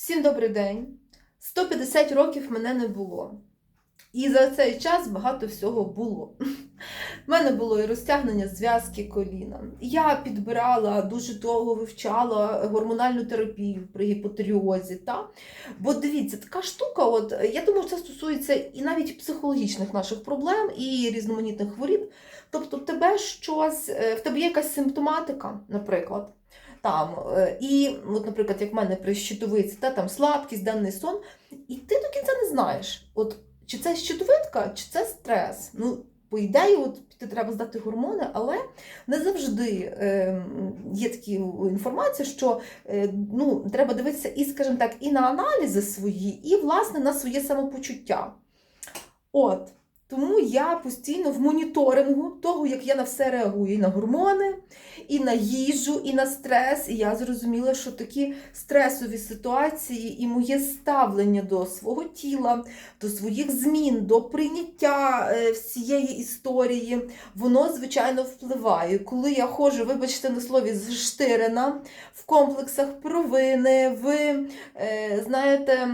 Всім добрий день. 150 років мене не було. І за цей час багато всього було. У мене було і розтягнення зв'язки коліна. Я підбирала дуже довго вивчала гормональну терапію при гіпотеріозі. Та? Бо дивіться, така штука, от, я думаю, це стосується і навіть психологічних наших проблем, і різноманітних хворіб. Тобто, тебе щось, е, в тебе є якась симптоматика, наприклад. Там, е, і, от, наприклад, як в мене при щитовиці, та, там слабкість, денний сон, і ти до кінця не знаєш, от, чи це щитовидка, чи це стрес. Ну, по ідеї, от, піти треба здати гормони, але не завжди е, є такі інформація, що е, ну, треба дивитися і, скажімо так, і на аналізи свої, і, власне, на своє самопочуття. От. Тому я постійно в моніторингу того, як я на все реагую, і на гормони, і на їжу, і на стрес. І я зрозуміла, що такі стресові ситуації і моє ставлення до свого тіла, до своїх змін, до прийняття е, всієї історії, воно, звичайно, впливає. Коли я ходжу, вибачте на слові, зштирена в комплексах провини, в е, знаєте,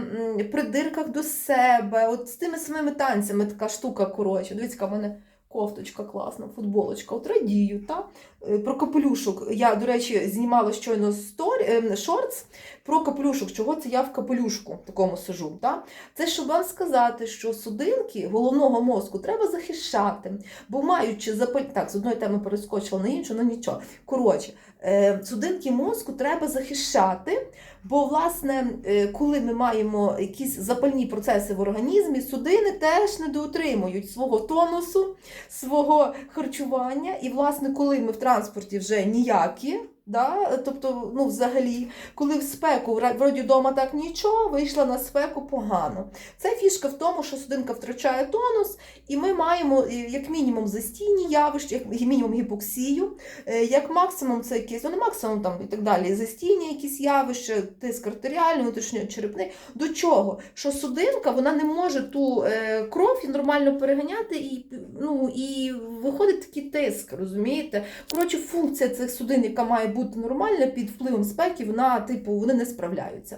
придирках до себе, от з тими самими танцями така штука, коротше. Дивіться, в мене кофточка класна, футболочка. От радію, та? Е, Про капелюшок. Я, до речі, знімала щойно сторі, е, шортс про капелюшок. Чого це я в капелюшку такому сижу? Та? Це щоб вам сказати, що судинки головного мозку треба захищати, бо маючи запаль... Так, з одної теми перескочила на іншу, ну нічого. Коротше, е, судинки мозку треба захищати, бо, власне, е, коли ми маємо якісь запальні процеси в організмі, судини теж не доотримують свого тонусу, свого харчування. І, власне, коли ми в транспорті вже ніякі, да, тобто, ну, взагалі, коли в спеку, вроді вдома так нічого, вийшла на спеку погано. Це фішка в тому, що судинка втрачає тонус, і ми маємо е, як мінімум застійні явища, як мінімум гіпоксію, е, як максимум це якісь, ну не максимум там і так далі, застійні якісь явища, тиск артеріальний, внутрішньочерепний. До чого? Що судинка вона не може ту е, кров нормально переганяти, і, ну, і виходить такий тиск, розумієте? Коротше, функція цих судин, яка має бути нормальна під впливом спеки, вона, типу, вони не справляються.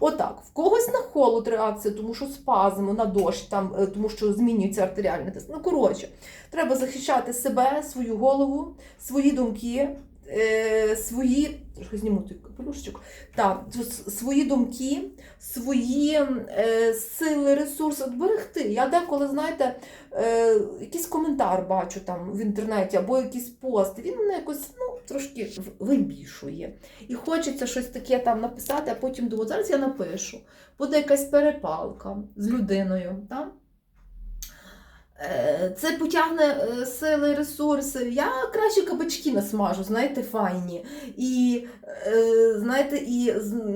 Отак, в когось на холод реакція, тому що спазм, на дощ, там, е, тому що змінюється артеріальний тиск. Ну, коротше, треба захищати себе, свою голову, свої думки, е, свої. Зніму той капелюшечок. Так, свої думки, свої е, сили, ресурси берегти. Я деколи, знаєте, е, якийсь коментар бачу там в інтернеті або якийсь пост, він мене якось ну, трошки вибішує. І хочеться щось таке там написати, а потім думаю, зараз я напишу. Буде якась перепалка з людиною. Так? Це потягне е, сили, ресурси. Я краще кабачки насмажу, знаєте, файні. І е, знаєте, і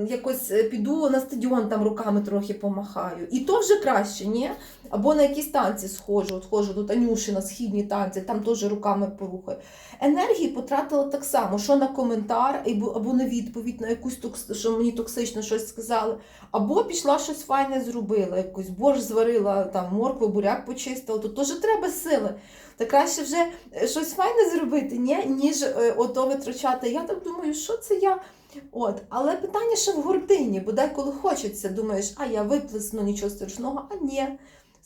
якось е, піду на стадіон, там руками трохи помахаю. І то вже краще, ні? Або на якісь танці схожу, от схожу до Танюші на східні танці, там теж руками порухаю. Енергії потратила так само, що на коментар, або, на відповідь на якусь що мені токсично щось сказали, або пішла щось файне зробила, якусь борщ зварила, там моркву, буряк почистила, то теж треба сили. Та краще вже е, щось файне зробити, ні? ніж е, ото витрачати. Я так думаю, що це я. От, але питання ще в гордині, бо деколи хочеться, думаєш, а я виплесну нічого страшного, а ні.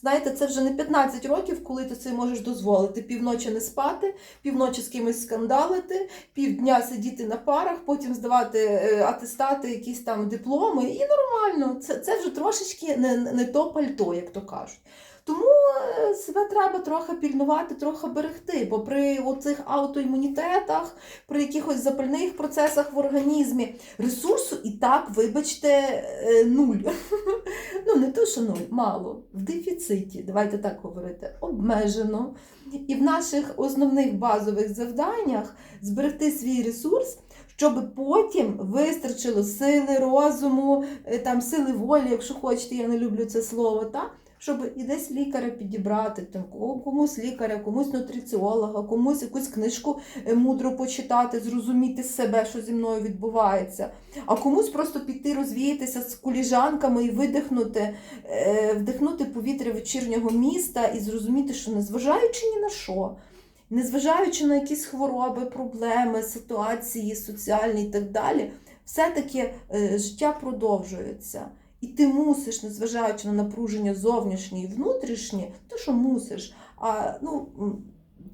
Знаєте, це вже не 15 років, коли ти це можеш дозволити. Півночі не спати, півночі з кимось скандалити, півдня сидіти на парах, потім здавати е, атестати, якісь там дипломи. І нормально, це, це вже трошечки не, не то пальто, як то кажуть. Тому е, себе треба трохи пільнувати, трохи берегти, бо при оцих аутоімунітетах, при якихось запальних процесах в організмі ресурсу і так, вибачте, е, нуль. Ну, не то, що нуль, мало, в дефіциті, давайте так говорити, обмежено. І в наших основних базових завданнях зберегти свій ресурс, щоб потім вистачило сили розуму, е, там, сили волі, якщо хочете, я не люблю це слово, та? Щоб і десь лікаря підібрати, там, комусь лікаря, комусь нутриціолога, комусь якусь книжку е, мудро почитати, зрозуміти себе, що зі мною відбувається, а комусь просто піти розвіятися з коліжанками і видихнути, е, вдихнути повітря вечірнього міста і зрозуміти, що незважаючи ні на що, незважаючи на якісь хвороби, проблеми, ситуації соціальні і так далі, все-таки е, життя продовжується. І ти мусиш, незважаючи на напруження зовнішнє і внутрішнє, то що мусиш, а ну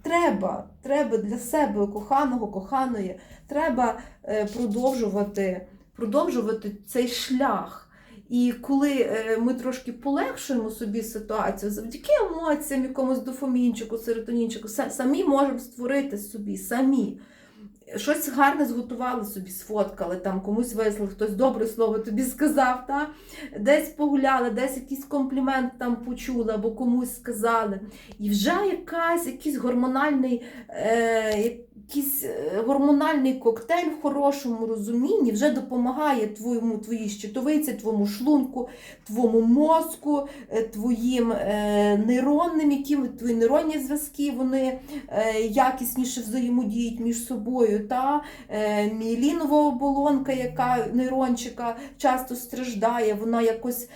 треба, треба для себе коханого, коханої, треба е, продовжувати, продовжувати цей шлях. І коли е, ми трошки полегшуємо собі ситуацію, завдяки емоціям, якомусь дофамінчику, серотонінчику, самі можемо створити собі, самі. Щось гарне зготували собі, сфоткали, там комусь вислали, хтось добре слово тобі сказав, та? десь погуляли, десь якийсь комплімент там почули або комусь сказали. І вже якась, якийсь гормональний, е, якийсь е, гормональний коктейль в хорошому розумінні вже допомагає твоєму, твоїй щитовиці, твоєму шлунку, твоєму мозку, е, твоїм е, нейронним, які твої нейронні зв'язки, вони якісніше взаємодіють між собою. Та мієлінова оболонка, яка нейрончика часто страждає, вона якось,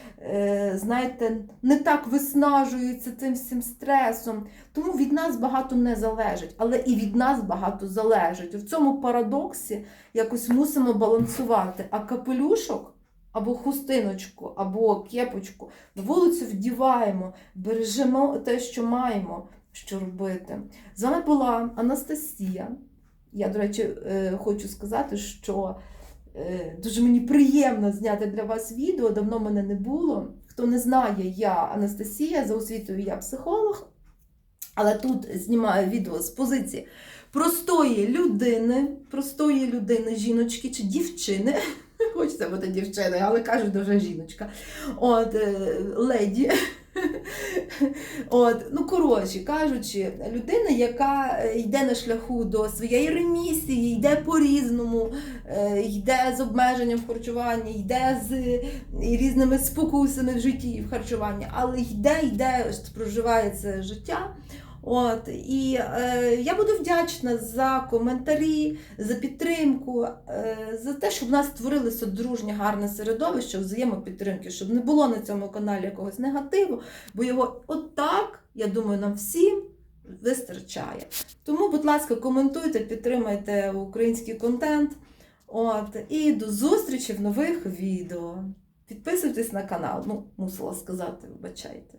знаєте, не так виснажується цим всім стресом. Тому від нас багато не залежить, але і від нас багато залежить. В цьому парадоксі якось мусимо балансувати. А капелюшок або хустиночку, або кепочку на вулицю вдіваємо, бережемо те, що маємо, що робити. З вами була Анастасія. Я, до речі, е, хочу сказати, що е, дуже мені приємно зняти для вас відео. Давно мене не було. Хто не знає, я Анастасія, за освітою я психолог. Але тут знімаю відео з позиції простої людини, простої людини, жіночки чи дівчини. Хочеться бути дівчиною, але кажуть дуже жіночка. От, е, леді. От, ну, коротше кажучи, людина, яка е, йде на шляху до своєї ремісії, йде по-різному, е, йде з обмеженням в харчуванні, йде з різними спокусами в житті і в харчуванні, але йде, йде, проживає це життя. От, і е, я буду вдячна за коментарі, за підтримку, е, за те, щоб в нас створилося дружнє, гарне середовище взаємопідтримки, щоб не було на цьому каналі якогось негативу, бо його отак, я думаю, нам всім вистачає. Тому, будь ласка, коментуйте, підтримайте український контент. От, і до зустрічі в нових відео. Підписуйтесь на канал. Ну, мусила сказати, вибачайте.